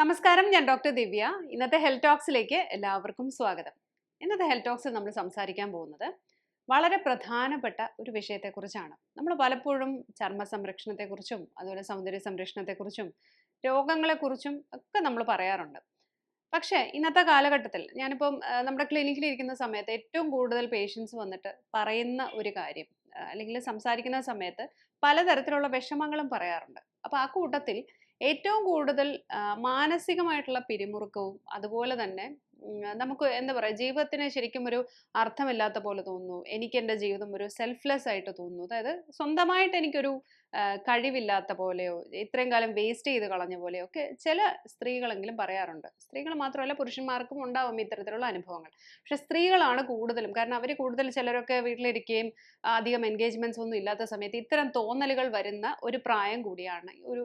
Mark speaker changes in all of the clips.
Speaker 1: നമസ്കാരം ഞാൻ ഡോക്ടർ ദിവ്യ. ഇന്നത്തെ ഹെൽത്ത് ടോക്സിലേക്ക് എല്ലാവർക്കും സ്വാഗതം. ഇന്നത്തെ ഹെൽത്ത് ടോക്സിൽ നമ്മൾ സംസാരിക്കാൻ പോകുന്നത് വളരെ പ്രധാനപ്പെട്ട ഒരു വിഷയത്തെക്കുറിച്ചാണ്. നമ്മൾ പലപ്പോഴും ചർമ്മ സംരക്ഷണത്തെക്കുറിച്ചും അതുപോലെ സൗന്ദര്യ സംരക്ഷണത്തെക്കുറിച്ചും രോഗങ്ങളെക്കുറിച്ചും ഒക്കെ നമ്മൾ പറയാറുണ്ട്. പക്ഷേ ഇന്നത്തെ കാലഘട്ടത്തിൽ ഞാനിപ്പം നമ്മുടെ ക്ലിനിക്കിൽ ഇരിക്കുന്ന സമയത്ത് ഏറ്റവും കൂടുതൽ പേഷ്യൻസ് വന്നിട്ട് പറയുന്ന ഒരു കാര്യം അല്ലെങ്കിൽ സംസാരിക്കുന്ന സമയത്ത് പലതരത്തിലുള്ള വിഷമങ്ങളും പറയാറുണ്ട്. അപ്പോൾ ആ കൂട്ടത്തിൽ ഏറ്റവും കൂടുതൽ മാനസികമായിട്ടുള്ള പിരിമുറുക്കവും അതുപോലെ തന്നെ നമുക്ക് എന്താ പറയുക ജീവിതത്തിന് ശരിക്കും ഒരു അർത്ഥമില്ലാത്ത പോലെ തോന്നുന്നു. എനിക്ക് എന്റെ ജീവിതം ഒരു സെൽഫ്ലെസ് ആയിട്ട് തോന്നുന്നു. അതായത് സ്വന്തമായിട്ട് എനിക്കൊരു കഴിവില്ലാത്ത പോലെയോ ഇത്രയും കാലം വേസ്റ്റ് ചെയ്ത് കളഞ്ഞ പോലെയോ ഒക്കെ ചില സ്ത്രീകളെങ്കിലും പറയാറുണ്ട്. സ്ത്രീകൾ മാത്രമല്ല പുരുഷന്മാർക്കും ഉണ്ടാവും ഇത്തരത്തിലുള്ള അനുഭവങ്ങൾ. പക്ഷെ സ്ത്രീകളാണ് കൂടുതലും. കാരണം അവർ കൂടുതൽ ചിലരൊക്കെ വീട്ടിലിരിക്കുകയും അധികം എൻഗേജ്മെന്റ്സ് ഒന്നും ഇല്ലാത്ത സമയത്ത് ഇത്തരം തോന്നലുകൾ വരുന്ന ഒരു പ്രായം കൂടിയാണ്. ഒരു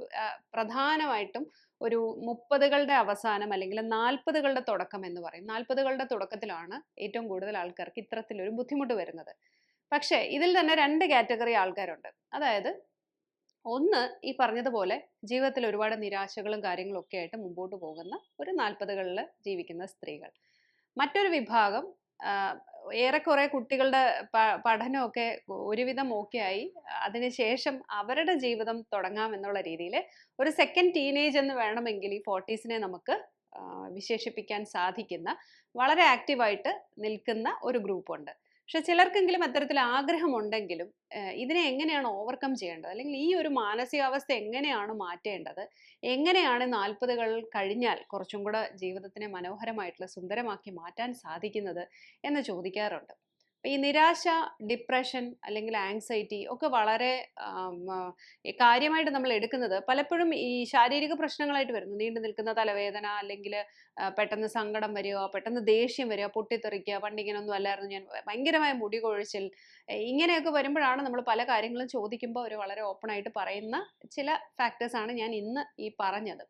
Speaker 1: പ്രധാനമായിട്ടും ഒരു മുപ്പതുകളുടെ അവസാനം അല്ലെങ്കിൽ നാൽപ്പതുകളുടെ തുടക്കം എന്ന് പറയും. നാൽപ്പതുകളുടെ തുടക്കത്തിലാണ് ഏറ്റവും കൂടുതൽ ആൾക്കാർക്ക് ഇത്തരത്തിലൊരു ബുദ്ധിമുട്ട് വരുന്നത്. പക്ഷേ ഇതിൽ തന്നെ രണ്ട് കാറ്റഗറി ആൾക്കാരുണ്ട്. അതായത് ഒന്ന് ഈ പറഞ്ഞതുപോലെ ജീവിതത്തിൽ ഒരുപാട് നിരാശകളും കാര്യങ്ങളും ഒക്കെ ആയിട്ട് മുമ്പോട്ട് പോകുന്ന ഒരു നാൽപ്പതുകളിൽ ജീവിക്കുന്ന സ്ത്രീകൾ. മറ്റൊരു വിഭാഗം ഏറെക്കുറെ കുട്ടികളുടെ പഠനമൊക്കെ ഒരുവിധം ഓക്കെ ആയി അതിനുശേഷം അവരുടെ ജീവിതം തുടങ്ങാം എന്നുള്ള രീതിയിൽ ഒരു സെക്കൻഡ് ടീനേജ് എന്ന് വേണമെങ്കിൽ ഈ ഫോർട്ടീസിനെ നമുക്ക് വിശേഷിപ്പിക്കാൻ സാധിക്കുന്ന വളരെ ആക്റ്റീവായിട്ട് നിൽക്കുന്ന ഒരു ഗ്രൂപ്പുണ്ട് പക്ഷെ ചിലർക്കെങ്കിലും അത്തരത്തിൽ ആഗ്രഹമുണ്ടെങ്കിലും ഇതിനെ എങ്ങനെയാണ് ഓവർകം ചെയ്യേണ്ടത്? അല്ലെങ്കിൽ ഈ ഒരു മാനസികാവസ്ഥ എങ്ങനെയാണ് മാറ്റേണ്ടത്? എങ്ങനെയാണ് നാൽപ്പതുകൾ കഴിഞ്ഞാൽ കുറച്ചും കൂടെ ജീവിതത്തിനെ മനോഹരമായിട്ടുള്ള സുന്ദരമാക്കി മാറ്റാൻ സാധിക്കുന്നത് എന്ന് ചോദിക്കാറുണ്ട്. ഈ നിരാശ ഡിപ്രഷൻ അല്ലെങ്കിൽ ആങ്സൈറ്റി ഒക്കെ വളരെ കാര്യമായിട്ട് നമ്മൾ എടുക്കുന്നത് പലപ്പോഴും ഈ ശാരീരിക പ്രശ്നങ്ങളായിട്ട് വരുന്നു. നീണ്ടു നിൽക്കുന്ന തലവേദന അല്ലെങ്കിൽ പെട്ടെന്ന് സങ്കടം വരിക പെട്ടെന്ന് ദേഷ്യം വരിക പൊട്ടിത്തെറിക്കുക പണ്ടിങ്ങനൊന്നും അല്ലായിരുന്നു. ഞാൻ ഭയങ്കരമായ മുടി കൊഴിച്ചിൽ ഇങ്ങനെയൊക്കെ വരുമ്പോഴാണ് നമ്മൾ പല കാര്യങ്ങളും ചോദിക്കുമ്പോൾ അവർ വളരെ ഓപ്പണായിട്ട് പറയുന്ന ചില ഫാക്ടേഴ്സാണ് ഞാൻ ഇന്ന് ഈ പറഞ്ഞത്.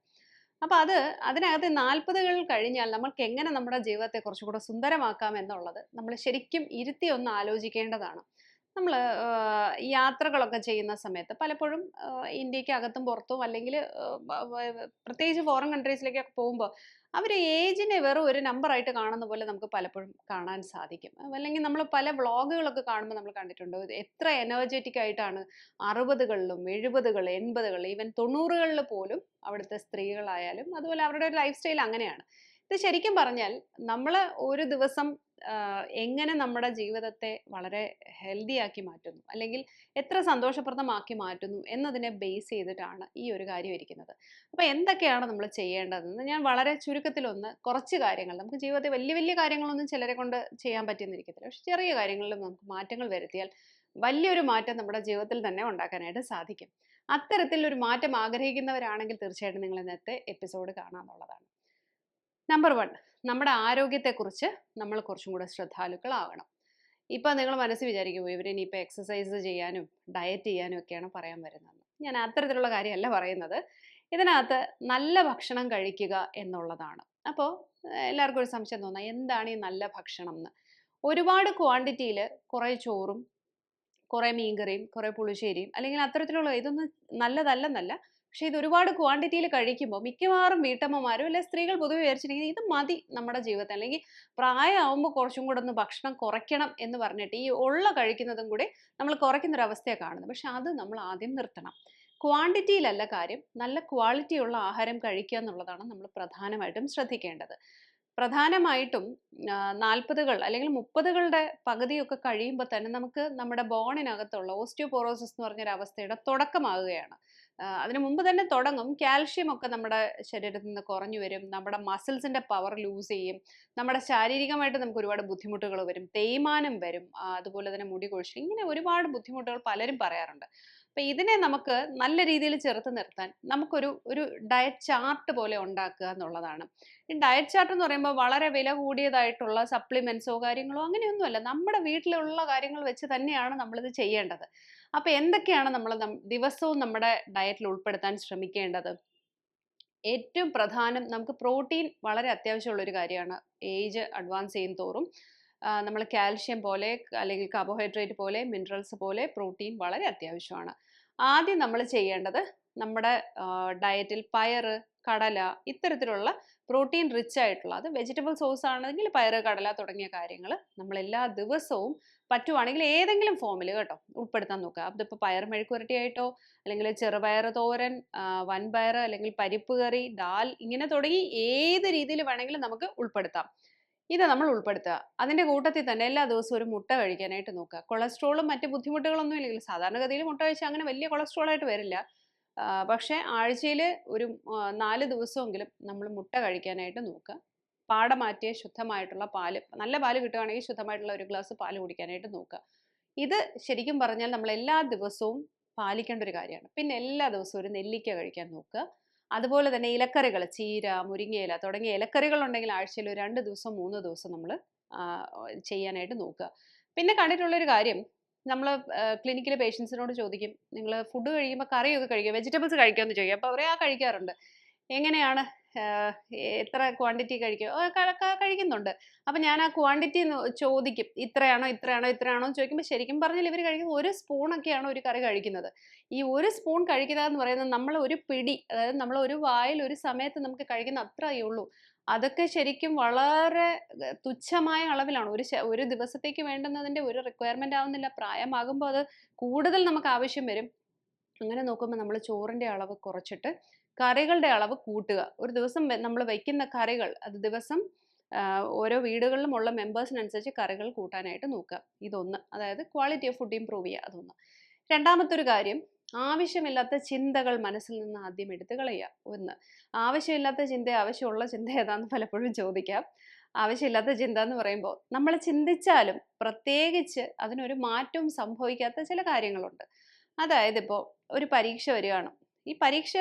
Speaker 1: അപ്പോൾ അത് അതിനകത്ത് നാൽപ്പതുകൾ കഴിഞ്ഞാൽ നമ്മൾക്ക് എങ്ങനെ നമ്മുടെ ജീവിതത്തെ കുറച്ചുകൂടെ സുന്ദരമാക്കാം എന്നുള്ളത് നമ്മൾ ശരിക്കും ഇരുത്തി ഒന്ന് ആലോചിക്കേണ്ടതാണ്. നമ്മൾ യാത്രകളൊക്കെ ചെയ്യുന്ന സമയത്ത് പലപ്പോഴും ഇന്ത്യയ്ക്ക് അകത്തും പുറത്തും അല്ലെങ്കിൽ പ്രത്യേകിച്ച് ഫോറിൻ കൺട്രീസിലേക്കൊക്കെ പോകുമ്പോൾ അവർ ഏജിനെ വെറും ഒരു നമ്പറായിട്ട് കാണുന്ന പോലെ നമുക്ക് പലപ്പോഴും കാണാൻ സാധിക്കും. അല്ലെങ്കിൽ നമ്മൾ പല വ്ളോഗുകളൊക്കെ കാണുമ്പോൾ നമ്മൾ കണ്ടിട്ടുണ്ട്. എത്ര എനർജറ്റിക് ആയിട്ടാണ് അറുപതുകളിലും എഴുപതുകൾ എൺപതുകൾ ഈവൻ തൊണ്ണൂറുകളിൽ പോലും അവിടുത്തെ സ്ത്രീകളായാലും അതുപോലെ അവരുടെ ഒരു ലൈഫ് സ്റ്റൈൽ അങ്ങനെയാണ്. ഇത് ശരിക്കും പറഞ്ഞാൽ നമ്മൾ ഒരു ദിവസം എങ്ങനെ നമ്മുടെ ജീവിതത്തെ വളരെ ഹെൽത്തി ആക്കി മാറ്റുന്നു അല്ലെങ്കിൽ എത്ര സന്തോഷപ്രദമാക്കി മാറ്റുന്നു എന്നതിനെ ബേസ് ചെയ്തിട്ടാണ് ഈ ഒരു കാര്യം ഇരിക്കുന്നത്. അപ്പോൾ എന്തൊക്കെയാണ് നമ്മൾ ചെയ്യേണ്ടതെന്ന് ഞാൻ വളരെ ചുരുക്കത്തിലൊന്ന് കുറച്ച് കാര്യങ്ങൾ നമുക്ക് ജീവിതത്തിൽ വലിയ വലിയ കാര്യങ്ങളൊന്നും ചിലരെ കൊണ്ട് ചെയ്യാൻ പറ്റിയെന്നിരിക്കത്തില്ല പക്ഷെ ചെറിയ കാര്യങ്ങളിലും നമുക്ക് മാറ്റങ്ങൾ വരുത്തിയാൽ വലിയൊരു മാറ്റം നമ്മുടെ ജീവിതത്തിൽ തന്നെ ഉണ്ടാക്കാനായിട്ട് സാധിക്കും. അത്തരത്തിലൊരു മാറ്റം ആഗ്രഹിക്കുന്നവരാണെങ്കിൽ തീർച്ചയായിട്ടും നിങ്ങൾ ഇന്നത്തെ എപ്പിസോഡ് കാണാമെന്നുള്ളതാണ് നമ്പർ വൺ നമ്മുടെ ആരോഗ്യത്തെക്കുറിച്ച് നമ്മൾ കുറച്ചും കൂടെ ശ്രദ്ധാലുക്കളാവണം. ഇപ്പം നിങ്ങൾ മനസ്സിൽ വിചാരിക്കുമോ ഇവരിനിയിപ്പോൾ എക്സസൈസ് ചെയ്യാനും ഡയറ്റ് ചെയ്യാനും ഒക്കെയാണ് പറയാൻ വരുന്നത്. ഞാൻ അത്തരത്തിലുള്ള കാര്യമല്ല പറയുന്നത്. ഇതിനകത്ത് നല്ല ഭക്ഷണം കഴിക്കുക എന്നുള്ളതാണ്. അപ്പോൾ എല്ലാവർക്കും ഒരു സംശയം തോന്നാം എന്താണ് ഈ നല്ല ഭക്ഷണം എന്ന്? ഒരുപാട് ക്വാണ്ടിറ്റിയിൽ കുറേ ചോറും കുറേ മീൻകറിയും കുറേ പുളിശ്ശേരിയും അല്ലെങ്കിൽ അത്തരത്തിലുള്ള ഇതൊന്നും നല്ലതല്ലെന്നല്ല പക്ഷേ ഇത് ഒരുപാട് ക്വാണ്ടിറ്റിയിൽ കഴിക്കുമ്പോൾ മിക്കവാറും വീട്ടമ്മമാരും അല്ലെ സ്ത്രീകൾ പൊതുവെ വിചാരിച്ചിരിക്കുന്നത് ഇത് മതി നമ്മുടെ ജീവിതത്തിൽ. അല്ലെങ്കിൽ പ്രായമാകുമ്പോൾ കുറച്ചും കൂടെ ഒന്ന് ഭക്ഷണം കുറയ്ക്കണം എന്ന് പറഞ്ഞിട്ട് ഈ ഉള്ള കഴിക്കുന്നതും കൂടി നമ്മൾ കുറയ്ക്കുന്ന ഒരു അവസ്ഥയാണ് കാണുന്നത്. പക്ഷെ അത് നമ്മൾ ആദ്യം നിർത്തണം. ക്വാണ്ടിറ്റിയിലല്ല കാര്യം നല്ല ക്വാളിറ്റിയുള്ള ആഹാരം കഴിക്കുക എന്നുള്ളതാണ് നമ്മൾ പ്രധാനമായിട്ടും ശ്രദ്ധിക്കേണ്ടത്. പ്രധാനമായിട്ടും നാൽപ്പതുകൾ അല്ലെങ്കിൽ മുപ്പതുകളുടെ പകുതിയൊക്കെ കഴിയുമ്പോൾ തന്നെ നമുക്ക് നമ്മുടെ ബോണിനകത്തുള്ള ഓസ്റ്റിയോപോറോസിസ് എന്ന് പറഞ്ഞൊരു അവസ്ഥയുടെ തുടക്കമാകുകയാണ്. അതിനു മുമ്പ് തന്നെ തുടങ്ങും. കാൽഷ്യം ഒക്കെ നമ്മുടെ ശരീരത്തിൽ നിന്ന് കുറഞ്ഞു വരും. നമ്മുടെ മസിൽസിന്റെ പവർ ലൂസ് ചെയ്യും. നമ്മുടെ ശാരീരികമായിട്ട് നമുക്ക് ഒരുപാട് ബുദ്ധിമുട്ടുകൾ വരും. തേയ്മാനം വരും. അതുപോലെ തന്നെ മുടി കൊഴിച്ചിൽ. ഇങ്ങനെ ഒരുപാട് ബുദ്ധിമുട്ടുകൾ പലരും പറയാറുണ്ട്. അപ്പൊ ഇതിനെ നമുക്ക് നല്ല രീതിയിൽ ചെറുത്ത് നിർത്താൻ നമുക്കൊരു ഒരു ഡയറ്റ് ചാർട്ട് പോലെ ഉണ്ടാക്കുക എന്നുള്ളതാണ്. ഈ ഡയറ്റ് ചാർട്ട് എന്ന് പറയുമ്പോൾ വളരെ വില കൂടിയതായിട്ടുള്ള സപ്ലിമെന്റ്സോ കാര്യങ്ങളോ അങ്ങനെയൊന്നുമല്ല. നമ്മുടെ വീട്ടിലുള്ള കാര്യങ്ങൾ വെച്ച് തന്നെയാണ് നമ്മളിത് ചെയ്യേണ്ടത്. അപ്പൊ എന്തൊക്കെയാണ് നമ്മൾ ദിവസവും നമ്മുടെ ഡയറ്റിൽ ഉൾപ്പെടുത്താൻ ശ്രമിക്കേണ്ടത്? ഏറ്റവും പ്രധാനം നമുക്ക് പ്രോട്ടീൻ വളരെ അത്യാവശ്യമുള്ള ഒരു കാര്യമാണ്. ഏജ് അഡ്വാൻസ് ചെയ്യും തോറും. നമ്മൾ കാൽഷ്യം പോലെ അല്ലെങ്കിൽ കാർബോഹൈഡ്രേറ്റ് പോലെ മിനറൽസ് പോലെ പ്രോട്ടീൻ വളരെ അത്യാവശ്യമാണ്. ആദ്യം നമ്മൾ ചെയ്യേണ്ടത് നമ്മുടെ ഡയറ്റിൽ പയറ് കടല ഇത്തരത്തിലുള്ള പ്രോട്ടീൻ റിച്ച് ആയിട്ടുള്ള അത് വെജിറ്റബിൾ സോഴ്സ് ആണെങ്കിൽ പയറ് കടല തുടങ്ങിയ കാര്യങ്ങൾ നമ്മൾ എല്ലാ ദിവസവും പറ്റുവാണെങ്കിൽ ഏതെങ്കിലും ഫോമിൽ കേട്ടോ ഉൾപ്പെടുത്താൻ നോക്കുക. അതിപ്പോൾ പയർ മെഴുക്കുരട്ടിയായിട്ടോ അല്ലെങ്കിൽ ചെറുപയർ തോരൻ വൻപയർ അല്ലെങ്കിൽ പരിപ്പ് കറി ദാൽ ഇങ്ങനെ തുടങ്ങി ഏത് രീതിയിൽ വേണമെങ്കിലും നമുക്ക് ഉൾപ്പെടുത്താം. ഇത് നമ്മൾ ഉൾപ്പെടുത്തുക. അതിന്റെ കൂട്ടത്തിൽ തന്നെ എല്ലാ ദിവസവും ഒരു മുട്ട കഴിക്കാനായിട്ട് നോക്കുക. കൊളസ്ട്രോളും മറ്റ് ബുദ്ധിമുട്ടുകളൊന്നും ഇല്ലെങ്കിൽ സാധാരണഗതിയിൽ മുട്ട കഴിച്ചാൽ അങ്ങനെ വലിയ കൊളസ്ട്രോൾ ആയിട്ട് വരില്ല. പക്ഷേ ആഴ്ചയിൽ ഒരു നാല് ദിവസമെങ്കിലും നമ്മൾ മുട്ട കഴിക്കാനായിട്ട് നോക്കുക. പാട മാറ്റിയ ശുദ്ധമായിട്ടുള്ള പാൽ നല്ല പാൽ കിട്ടുകയാണെങ്കിൽ ശുദ്ധമായിട്ടുള്ള ഒരു ഗ്ലാസ് പാൽ കുടിക്കാനായിട്ട് നോക്കുക. ഇത് ശരിക്കും പറഞ്ഞാൽ നമ്മൾ എല്ലാ ദിവസവും പാലിക്കേണ്ട ഒരു കാര്യമാണ്. പിന്നെ എല്ലാ ദിവസവും ഒരു നെല്ലിക്ക കഴിക്കാൻ നോക്കുക. അതുപോലെ തന്നെ ഇലക്കറികൾ ചീര മുരിങ്ങയില തുടങ്ങിയ ഇലക്കറികൾ ഉണ്ടെങ്കിൽ ആഴ്ചയിൽ ഒരു രണ്ട് ദിവസം മൂന്ന് ദിവസം നമ്മൾ ചെയ്യാനായിട്ട് നോക്കുക. പിന്നെ കണ്ടിട്ടുള്ളൊരു കാര്യം നമ്മൾ ക്ലിനിക്കിലെ പേഷ്യൻസിനോട് ചോദിക്കും നിങ്ങൾ ഫുഡ് കഴിക്കുമ്പോൾ കറിയൊക്കെ കഴിക്കുക വെജിറ്റബിൾസ് കഴിക്കുമെന്ന് ചോദിക്കും. അപ്പോൾ അവരെ ആ കഴിക്കാറുണ്ട്. എങ്ങനെയാണ് എത്ര ക്വാണ്ടിറ്റി കഴിക്കുക കഴിക്കുന്നുണ്ട്. അപ്പം ഞാൻ ആ ക്വാണ്ടിറ്റി ചോദിക്കും ഇത്രയാണോ ഇത്രയാണോ ഇത്രയാണോ? എന്ന് ചോദിക്കുമ്പോൾ ശരിക്കും പറഞ്ഞാൽ ഇവർ കഴിക്കുന്നത് ഒരു സ്പൂണൊക്കെയാണ് ഒരു കറി കഴിക്കുന്നത്. ഈ ഒരു സ്പൂൺ കഴിക്കുക എന്ന് പറയുന്നത് നമ്മൾ ഒരു പിടി അതായത് നമ്മൾ ഒരു വായിൽ ഒരു സമയത്ത് നമുക്ക് കഴിക്കുന്ന അത്രയേ ഉള്ളൂ. അതൊക്കെ ശരിക്കും വളരെ തുച്ഛമായ അളവിലാണ്. ഒരു ഒരു ദിവസത്തേക്ക് വേണ്ടുന്നതിന്റെ ഒരു റിക്വയർമെന്റ് ആവുന്നില്ല. പ്രായമാകുമ്പോൾ അത് കൂടുതൽ നമുക്ക് ആവശ്യം വരും. അങ്ങനെ നോക്കുമ്പോൾ നമ്മൾ ചോറിന്റെ അളവ് കുറച്ചിട്ട് കറികളുടെ അളവ് കൂട്ടുക. ഒരു ദിവസം നമ്മൾ വയ്ക്കുന്ന കറികൾ അത് ദിവസം ഓരോ വീടുകളിലും ഉള്ള മെമ്പേഴ്സിനനുസരിച്ച് കറികൾ കൂട്ടാനായിട്ട് നോക്കുക. ഇതൊന്ന്. അതായത് ക്വാളിറ്റി ഓഫ് ഫുഡ് ഇമ്പ്രൂവ് ചെയ്യുക. അതൊന്ന്. രണ്ടാമത്തെ ഒരു കാര്യം ആവശ്യമില്ലാത്ത ചിന്തകൾ മനസ്സിൽ നിന്ന് ആദ്യം എടുത്തു കളയുക. ഒന്ന് ആവശ്യമില്ലാത്ത ചിന്ത ആവശ്യമുള്ള ചിന്ത ഏതാന്ന് പലപ്പോഴും ചോദിക്കാം. ആവശ്യമില്ലാത്ത ചിന്ത എന്ന് പറയുമ്പോൾ നമ്മൾ ചിന്തിച്ചാലും പ്രത്യേകിച്ച് അതിനൊരു മാറ്റവും സംഭവിക്കാത്ത ചില കാര്യങ്ങളുണ്ട്. അതായത് ഇപ്പോൾ ഒരു പരീക്ഷ വരികയാണ്. ഈ പരീക്ഷ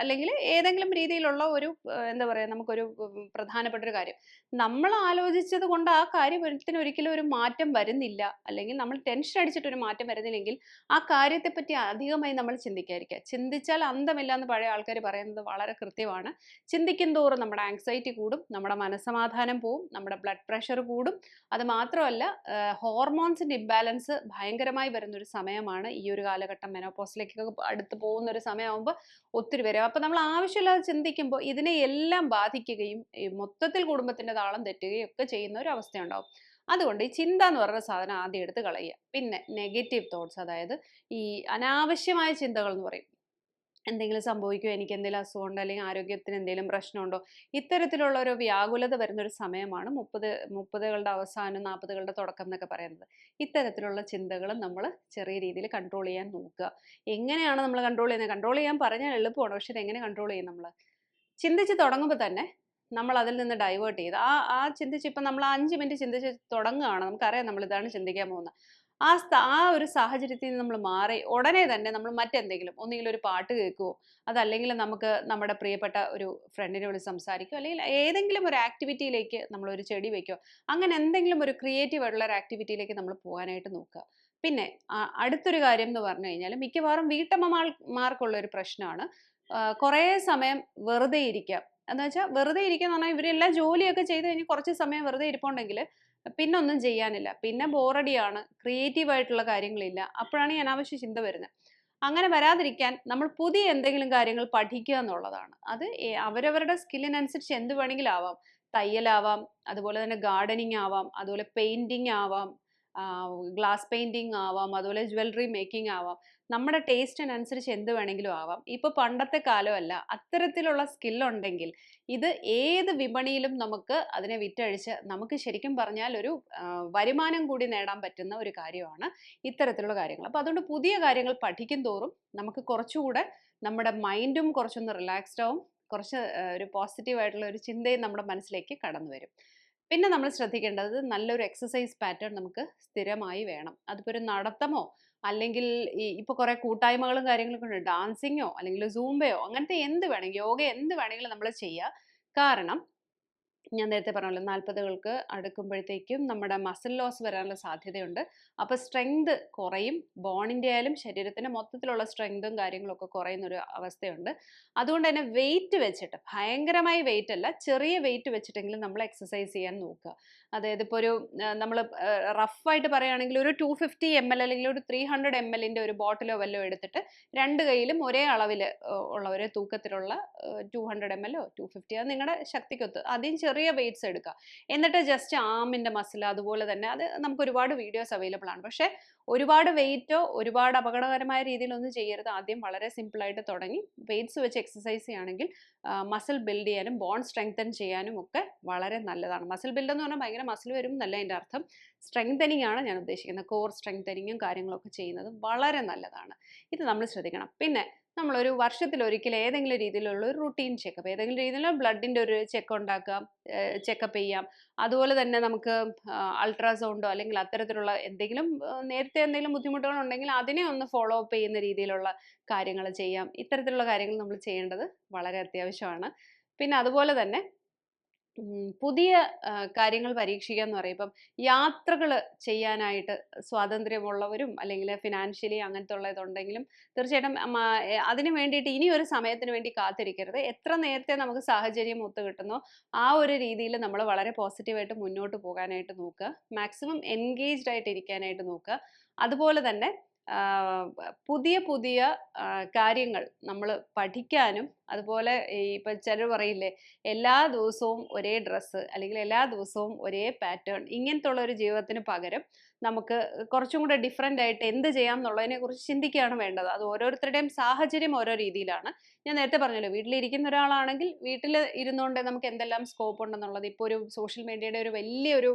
Speaker 1: അല്ലെങ്കിൽ ഏതെങ്കിലും രീതിയിലുള്ള ഒരു എന്താ പറയുക നമുക്കൊരു പ്രധാനപ്പെട്ട ഒരു കാര്യം. നമ്മൾ ആലോചിച്ചത് കൊണ്ട് ആ കാര്യത്തിന് ഒരിക്കലും ഒരു മാറ്റം വരുന്നില്ല. അല്ലെങ്കിൽ നമ്മൾ ടെൻഷൻ അടിച്ചിട്ട് ഒരു മാറ്റം വരുന്നില്ലെങ്കിൽ ആ കാര്യത്തെപ്പറ്റി അധികമായി നമ്മൾ ചിന്തിക്കാതിരിക്കുക. ചിന്തിച്ചാൽ അന്തമില്ല എന്ന് പഴയ ആൾക്കാർ പറയുന്നത് വളരെ കൃത്യമാണ്. ചിന്തിക്കും തോറും നമ്മുടെ ആങ്സൈറ്റി കൂടും നമ്മുടെ മനസ്സമാധാനം പോവും നമ്മുടെ ബ്ലഡ് പ്രഷർ കൂടും. അത് മാത്രമല്ല ഹോർമോൺസിന്റെ ഇംബാലൻസ് ഭയങ്കരമായി വരുന്നൊരു സമയമാണ് ഈ ഒരു കാലഘട്ടം മെനോപോസിലേക്കൊക്കെ അടുത്ത് പോകുന്ന ഒരു സമയമാകുമ്പോൾ ഒത്തിരി വരും. അപ്പോൾ നമ്മൾ ആവശ്യമില്ലാതെ ചിന്തിക്കുമ്പോൾ ഇതിനെ എല്ലാം ബാധിക്കുകയും മൊത്തത്തിൽ കുടുംബത്തിന്റെ താളം തെറ്റുകയും ഒക്കെ ചെയ്യുന്ന ഒരു അവസ്ഥയുണ്ടാവും. അതുകൊണ്ട് ഈ ചിന്ത എന്ന് പറയുന്ന സാധനം ആദ്യം എടുത്ത് കളയുക. പിന്നെ നെഗറ്റീവ് തോട്ട്സ് അതായത് ഈ അനാവശ്യമായ ചിന്തകൾ എന്ന് പറയും. എന്തെങ്കിലും സംഭവിക്കുമോ എനിക്ക് എന്തെങ്കിലും അസുഖമുണ്ടോ? അല്ലെങ്കിൽ ആരോഗ്യത്തിന് എന്തെങ്കിലും പ്രശ്നമുണ്ടോ? ഇത്തരത്തിലുള്ള ഒരു വ്യാകുലത വരുന്ന ഒരു സമയമാണ് മുപ്പത് മുപ്പതുകളുടെ അവസാനം നാൽപ്പതുകളുടെ തുടക്കം എന്നൊക്കെ പറയുന്നത്. ഇത്തരത്തിലുള്ള ചിന്തകൾ നമ്മൾ ചെറിയ രീതിയിൽ കൺട്രോൾ ചെയ്യാൻ നോക്കുക. എങ്ങനെയാണ് നമ്മൾ കൺട്രോൾ ചെയ്യുന്നത്? കൺട്രോൾ ചെയ്യാൻ പറഞ്ഞാൽ എളുപ്പമാണ്. പക്ഷെ എങ്ങനെ കൺട്രോൾ ചെയ്യും നമ്മൾ ചിന്തിച്ച് തുടങ്ങുമ്പോൾ തന്നെ നമ്മൾ അതിൽ നിന്ന് ഡൈവേർട്ട് ചെയ്ത്. ആ ആ ചിന്തിച്ച് ഇപ്പം നമ്മൾ അഞ്ച് മിനിറ്റ് ചിന്തിച്ച് തുടങ്ങുകയാണ്. നമുക്കറിയാം നമ്മൾ ഇതാണ് ചിന്തിക്കാൻ പോകുന്നത്. ആ ആ ഒരു സാഹചര്യത്തിൽ നിന്ന് നമ്മൾ മാറി ഉടനെ തന്നെ നമ്മൾ മറ്റെന്തെങ്കിലും ഒന്നെങ്കിലും ഒരു പാട്ട് കേൾക്കുമോ അതല്ലെങ്കിൽ നമുക്ക് നമ്മുടെ പ്രിയപ്പെട്ട ഒരു ഫ്രണ്ടിനെ വിളിച്ച് സംസാരിക്കുമോ അല്ലെങ്കിൽ ഏതെങ്കിലും ഒരു ആക്ടിവിറ്റിയിലേക്ക് നമ്മൾ ഒരു ചെടി വെക്കുകയോ അങ്ങനെ എന്തെങ്കിലും ഒരു ക്രിയേറ്റീവ് ആയിട്ടുള്ള ഒരു ആക്ടിവിറ്റിയിലേക്ക് നമ്മൾ പോകാനായിട്ട് നോക്കുക. പിന്നെ അടുത്തൊരു കാര്യം എന്ന് പറഞ്ഞു കഴിഞ്ഞാൽ മിക്കവാറും വീട്ടമ്മമാർക്കുള്ള ഒരു പ്രശ്നമാണ്. കുറേ സമയം വെറുതെ ഇരിക്കുക. എന്ന് വെച്ചാൽ വെറുതെ ഇരിക്കുക എന്ന് പറഞ്ഞാൽ ഇവരെല്ലാം ജോലിയൊക്കെ ചെയ്ത് കഴിഞ്ഞ് കുറച്ച് സമയം വെറുതെ ഇരിപ്പുണ്ടെങ്കിൽ പിന്നെ ഒന്നും ചെയ്യാനില്ല. പിന്നെ ബോറടിയാണ്. ക്രിയേറ്റീവ് ആയിട്ടുള്ള കാര്യങ്ങളില്ല. അപ്പോഴാണ് ഈ അനാവശ്യ ചിന്ത വരുന്നത്. അങ്ങനെ വരാതിരിക്കാൻ നമ്മൾ പുതിയ എന്തെങ്കിലും കാര്യങ്ങൾ പഠിക്കുക എന്നുള്ളതാണ്. അത് അവരവരുടെ സ്കില്ലിനനുസരിച്ച് എന്ത് വേണമെങ്കിലും ആവാം. തയ്യലാവാം അതുപോലെ തന്നെ ഗാർഡനിങ് ആവാം അതുപോലെ പെയിന്റിങ് ആവാം ഗ്ലാസ് പെയിന്റിങ് ആവാം അതുപോലെ ജ്വല്ലറി മേക്കിംഗ് ആവാം. നമ്മുടെ ടേസ്റ്റിനനുസരിച്ച് എന്ത് വേണമെങ്കിലും ആവാം. ഇപ്പോൾ പണ്ടത്തെ കാലമല്ല അത്തരത്തിലുള്ള സ്കില്ലുണ്ടെങ്കിൽ ഇത് ഏത് വിപണിയിലും നമുക്ക് അതിനെ വിറ്റഴിച്ച് നമുക്ക് ശരിക്കും പറഞ്ഞാൽ ഒരു വരുമാനം കൂടി നേടാൻ പറ്റുന്ന ഒരു കാര്യമാണ് ഇത്തരത്തിലുള്ള കാര്യങ്ങൾ. അപ്പോൾ അതുകൊണ്ട് പുതിയ കാര്യങ്ങൾ പഠിക്കും തോറും നമുക്ക് കുറച്ചുകൂടെ നമ്മുടെ മൈൻഡും കുറച്ചൊന്ന് റിലാക്സ്ഡ് ആവും കുറച്ച് ഒരു പോസിറ്റീവായിട്ടുള്ള ഒരു ചിന്തയും നമ്മുടെ മനസ്സിലേക്ക് കടന്നു വരും പിന്നെ നമ്മൾ ശ്രദ്ധിക്കേണ്ടത് നല്ലൊരു എക്സസൈസ് പാറ്റേൺ നമുക്ക് സ്ഥിരമായി വേണം. അതിപ്പോൾ ഒരു നടത്തമോ അല്ലെങ്കിൽ ഈ ഇപ്പോൾ കുറേ കൂട്ടായ്മകളും കാര്യങ്ങളൊക്കെ ഉണ്ട്. ഡാൻസിങ്ങോ അല്ലെങ്കിൽ സൂംബയോ അങ്ങനത്തെ എന്ത് വേണമെങ്കിലും യോഗ എന്ത് വേണമെങ്കിലും നമ്മൾ ചെയ്യുക കാരണം ഞാൻ നേരത്തെ പറഞ്ഞല്ലോ നാൽപ്പതുകൾക്ക് അടുക്കുമ്പോഴത്തേക്കും നമ്മുടെ മസിൽ ലോസ് വരാനുള്ള സാധ്യതയുണ്ട്. അപ്പോൾ സ്ട്രെങ്ത് കുറയും. ബോണിന്റെ ആയാലും ശരീരത്തിന്റെ മൊത്തത്തിലുള്ള സ്ട്രെങ്തും കാര്യങ്ങളൊക്കെ കുറയുന്ന ഒരു അവസ്ഥയുണ്ട്. അതുകൊണ്ട് തന്നെ വെയിറ്റ് വെച്ചിട്ട് ഭയങ്കരമായി വെയിറ്റ് അല്ല ചെറിയ വെയിറ്റ് വെച്ചിട്ടെങ്കിലും നമ്മൾ എക്സസൈസ് ചെയ്യാൻ നോക്കുക. അതായത് ഇപ്പോൾ ഒരു നമ്മൾ റഫായിട്ട് പറയുകയാണെങ്കിൽ ഒരു ടു ഫിഫ്റ്റി എം എൽ അല്ലെങ്കിൽ ഒരു ത്രീ ഹൺഡ്രഡ് എം എല്ലിന്റെ ഒരു ബോട്ടിലോ വല്ലോ എടുത്തിട്ട് രണ്ട് കയ്യിലും ഒരേ അളവിൽ ഉള്ള ഒരേ തൂക്കത്തിലുള്ള ടു ഹൺഡ്രഡ് എം എല്ലോ ടു ഫിഫ്റ്റി അത് നിങ്ങളുടെ ശക്തിക്കൊത്ത്. ആദ്യം ചെറിയ വെയിറ്റ്സ് എടുക്കുക എന്നിട്ട് ജസ്റ്റ് ആമിന്റെ മസിൽ അതുപോലെ തന്നെ അത് നമുക്ക് ഒരുപാട് വീഡിയോസ് അവൈലബിൾ ആണ്. പക്ഷേ ഒരുപാട് വെയിറ്റോ ഒരുപാട് അപകടകരമായ രീതിയിലൊന്നും ചെയ്യരുത്. ആദ്യം വളരെ സിമ്പിളായിട്ട് തുടങ്ങി. വെയിറ്റ്സ് വെച്ച് എക്സസൈസ് ചെയ്യുകയാണെങ്കിൽ മസിൽ ബിൽഡ് ചെയ്യാനും ബോൺ സ്ട്രെങ്തൻ ചെയ്യാനും ഒക്കെ വളരെ നല്ലതാണ്. മസിൽ ബിൽഡ് എന്ന് പറഞ്ഞാൽ ഭയങ്കര മസിൽ വരും എന്നല്ല എന്റെ അർത്ഥം. സ്ട്രെങ്തനിങ് ആണ് ഞാൻ ഉദ്ദേശിക്കുന്നത്. കോർ സ്ട്രെങ്തനിങ്ങും കാര്യങ്ങളൊക്കെ ചെയ്യുന്നത് വളരെ നല്ലതാണ്. ഇത് നമ്മൾ ശ്രദ്ധിക്കണം. പിന്നെ നമ്മളൊരു വർഷത്തിൽ ഒരിക്കൽ ഏതെങ്കിലും രീതിയിലുള്ള ഒരു റുട്ടീൻ ചെക്കപ്പ് ഏതെങ്കിലും രീതിയിലുള്ള ബ്ലഡിന്റെ ഒരു ചെക്ക് ഉണ്ടാക്കാം ചെക്കപ്പ് ചെയ്യാം. അതുപോലെ തന്നെ നമുക്ക് അൾട്രാസൗണ്ടോ അല്ലെങ്കിൽ അത്തരത്തിലുള്ള എന്തെങ്കിലും നേരത്തെ എന്തെങ്കിലും ബുദ്ധിമുട്ടുകൾ ഉണ്ടെങ്കിൽ അതിനെ ഒന്ന് ഫോളോ അപ്പ് ചെയ്യുന്ന രീതിയിലുള്ള കാര്യങ്ങൾ ചെയ്യാം. ഇത്തരത്തിലുള്ള കാര്യങ്ങൾ നമ്മൾ ചെയ്യേണ്ടത് വളരെ അത്യാവശ്യമാണ്. പിന്നെ അതുപോലെ തന്നെ പുതിയ കാര്യങ്ങൾ പരീക്ഷിക്കുക എന്ന് പറയും ഇപ്പം യാത്രകൾ ചെയ്യാനായിട്ട് സ്വാതന്ത്ര്യമുള്ളവരും അല്ലെങ്കിൽ ഫിനാൻഷ്യലി അങ്ങനത്തെ ഉള്ളതുണ്ടെങ്കിലും തീർച്ചയായിട്ടും അതിന് വേണ്ടിയിട്ട് ഇനി ഒരു സമയത്തിന് വേണ്ടി കാത്തിരിക്കരുത്. എത്ര നേരത്തെ നമുക്ക് സാഹചര്യം ഒത്തു കിട്ടുന്നോ ആ ഒരു രീതിയിൽ നമ്മൾ വളരെ പോസിറ്റീവായിട്ട് മുന്നോട്ട് പോകാനായിട്ട് നോക്കുക. മാക്സിമം എൻഗേജ്ഡ് ആയിട്ട് ഇരിക്കാനായിട്ട് നോക്കുക. അതുപോലെ തന്നെ പുതിയ പുതിയ കാര്യങ്ങൾ നമ്മൾ പഠിക്കാനും അതുപോലെ ഇപ്പം ചിലർ പറയില്ലേ എല്ലാ ദിവസവും ഒരേ ഡ്രസ്സ് അല്ലെങ്കിൽ എല്ലാ ദിവസവും ഒരേ പാറ്റേൺ ഇങ്ങനത്തെ ഉള്ള ഒരു ജീവിതത്തിന് പകരം നമുക്ക് കുറച്ചും കൂടെ ഡിഫറെന്റ് ആയിട്ട് എന്ത് ചെയ്യാം എന്നുള്ളതിനെ കുറിച്ച് ചിന്തിക്കുകയാണ് വേണ്ടത്. അത് ഓരോരുത്തരുടെയും സാഹചര്യം ഓരോ രീതിയിലാണ്. ഞാൻ നേരത്തെ പറഞ്ഞല്ലോ വീട്ടിലിരിക്കുന്ന ഒരാളാണെങ്കിൽ വീട്ടിൽ ഇരുന്നുകൊണ്ട് നമുക്ക് എന്തെല്ലാം സ്കോപ്പ് ഉണ്ടെന്നുള്ളത്. ഇപ്പോൾ ഒരു സോഷ്യൽ മീഡിയയുടെ ഒരു വലിയൊരു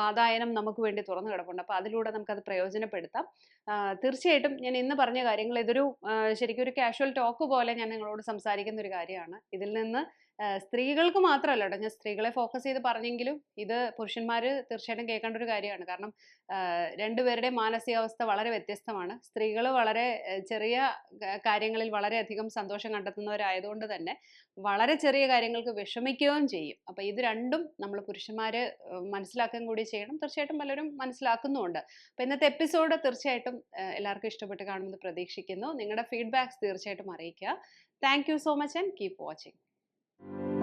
Speaker 1: വാതായനം നമുക്ക് വേണ്ടി തുറന്നു കിടപ്പുണ്ട്. അപ്പോൾ അതിലൂടെ നമുക്കത് പ്രയോജനപ്പെടുത്താം. തീർച്ചയായിട്ടും ഞാൻ ഇന്ന് പറഞ്ഞ കാര്യങ്ങൾ ഇതൊരു ശരിക്കും ഒരു കാഷ്വൽ ടോക്ക് പോലെ ഞാൻ നിങ്ങളോട് സംസാരിക്കുന്ന ഒരു കാര്യമാണ്. ഇതിൽ നിന്ന് സ്ത്രീകൾക്ക് മാത്രമല്ല കേട്ടോ. ഞാൻ സ്ത്രീകളെ ഫോക്കസ് ചെയ്ത് പറഞ്ഞെങ്കിലും ഇത് പുരുഷന്മാർ തീർച്ചയായിട്ടും കേൾക്കേണ്ട ഒരു കാര്യമാണ്. കാരണം രണ്ടുപേരുടെ മാനസികാവസ്ഥ വളരെ വ്യത്യസ്തമാണ്. സ്ത്രീകൾ വളരെ ചെറിയ കാര്യങ്ങളിൽ വളരെയധികം സന്തോഷം കണ്ടെത്തുന്നവരായതുകൊണ്ട് തന്നെ വളരെ ചെറിയ കാര്യങ്ങൾക്ക് വിഷമിക്കുകയും ചെയ്യും. അപ്പോൾ ഇത് രണ്ടും നമ്മൾ പുരുഷന്മാർ മനസ്സിലാക്കുകയും കൂടി ചെയ്യണം. തീർച്ചയായിട്ടും പലരും മനസ്സിലാക്കുന്നുമുണ്ട്. അപ്പോൾ ഇന്നത്തെ എപ്പിസോഡ് തീർച്ചയായിട്ടും എല്ലാവർക്കും ഇഷ്ടപ്പെട്ട് കാണുമെന്ന് പ്രതീക്ഷിക്കുന്നു. നിങ്ങളുടെ ഫീഡ്ബാക്ക്സ് തീർച്ചയായിട്ടും അറിയിക്കുക. Thank you so much and keep watching Thank you.